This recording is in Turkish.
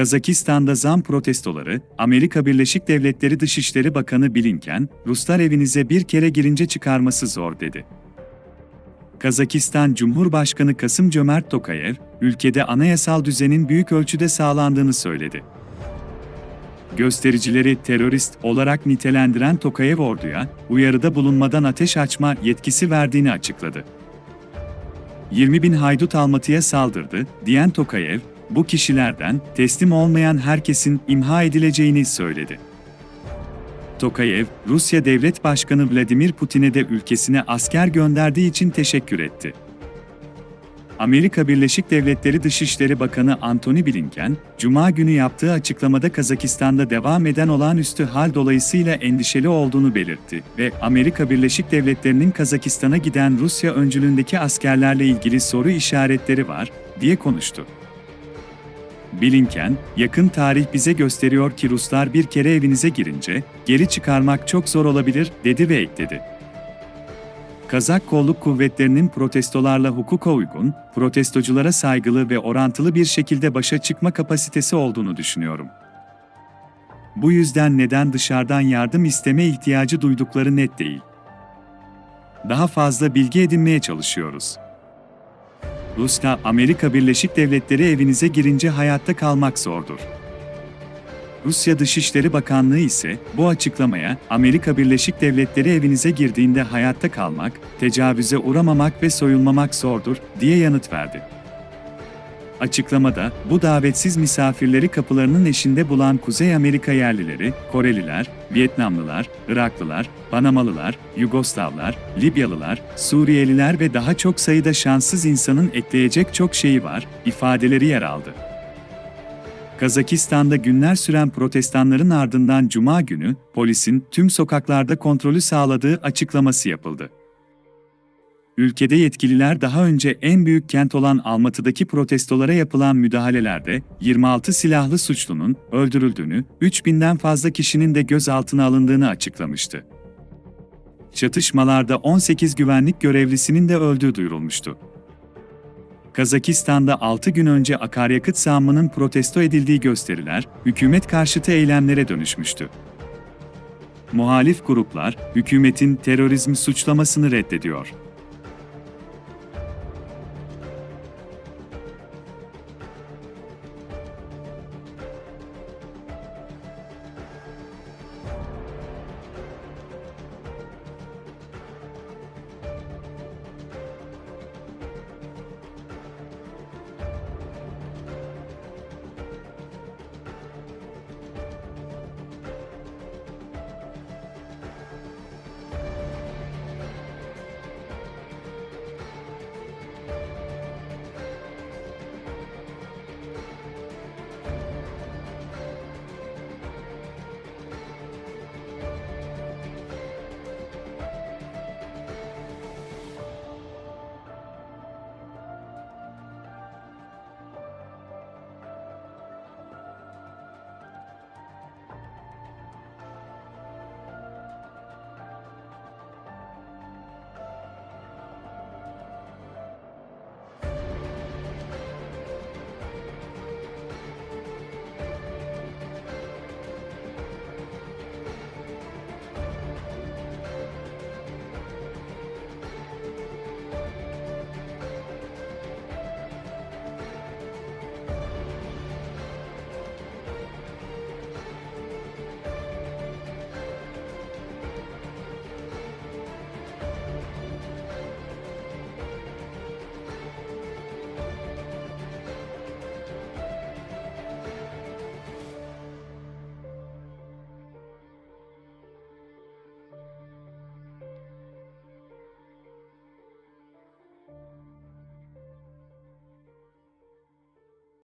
Kazakistan'da zam protestoları, Amerika Birleşik Devletleri Dışişleri Bakanı Blinken, Ruslar evinize bir kere girince çıkarması zor dedi. Kazakistan Cumhurbaşkanı Kasım Cömert Tokayev, ülkede anayasal düzenin büyük ölçüde sağlandığını söyledi. Göstericileri terörist olarak nitelendiren Tokayev orduya, uyarıda bulunmadan ateş açma yetkisi verdiğini açıkladı. 20 bin haydut Almatı'ya saldırdı, diyen Tokayev, bu kişilerden teslim olmayan herkesin imha edileceğini söyledi. Tokayev, Rusya Devlet Başkanı Vladimir Putin'e de ülkesine asker gönderdiği için teşekkür etti. Amerika Birleşik Devletleri Dışişleri Bakanı Antony Blinken, Cuma günü yaptığı açıklamada Kazakistan'da devam eden olağanüstü hal dolayısıyla endişeli olduğunu belirtti ve Amerika Birleşik Devletleri'nin Kazakistan'a giden Rusya öncülüğündeki askerlerle ilgili soru işaretleri var, diye konuştu. Blinken, yakın tarih bize gösteriyor ki Ruslar bir kere evinize girince, geri çıkarmak çok zor olabilir, dedi ve ekledi. Kazak kolluk kuvvetlerinin protestolarla hukuka uygun, protestoculara saygılı ve orantılı bir şekilde başa çıkma kapasitesi olduğunu düşünüyorum. Bu yüzden neden dışarıdan yardım isteme ihtiyacı duydukları net değil. Daha fazla bilgi edinmeye çalışıyoruz. Rusya, Amerika Birleşik Devletleri evinize girince hayatta kalmak zordur. Rusya Dışişleri Bakanlığı ise bu açıklamaya Amerika Birleşik Devletleri evinize girdiğinde hayatta kalmak, tecavüze uğramamak ve soyulmamak zordur diye yanıt verdi. Açıklamada, bu davetsiz misafirleri kapılarının eşinde bulan Kuzey Amerika yerlileri, Koreliler, Vietnamlılar, Iraklılar, Panamalılar, Yugoslavlar, Libyalılar, Suriyeliler ve daha çok sayıda şanssız insanın ekleyecek çok şeyi var, ifadeleri yer aldı. Kazakistan'da günler süren protestanların ardından Cuma günü, polisin tüm sokaklarda kontrolü sağladığı açıklaması yapıldı. Ülkede yetkililer daha önce en büyük kent olan Almatı'daki protestolara yapılan müdahalelerde 26 silahlı suçlunun öldürüldüğünü, 3000'den fazla kişinin de gözaltına alındığını açıklamıştı. Çatışmalarda 18 güvenlik görevlisinin de öldüğü duyurulmuştu. Kazakistan'da 6 gün önce akaryakıt zammının protesto edildiği gösteriler, hükümet karşıtı eylemlere dönüşmüştü. Muhalif gruplar, hükümetin terörizm suçlamasını reddediyor.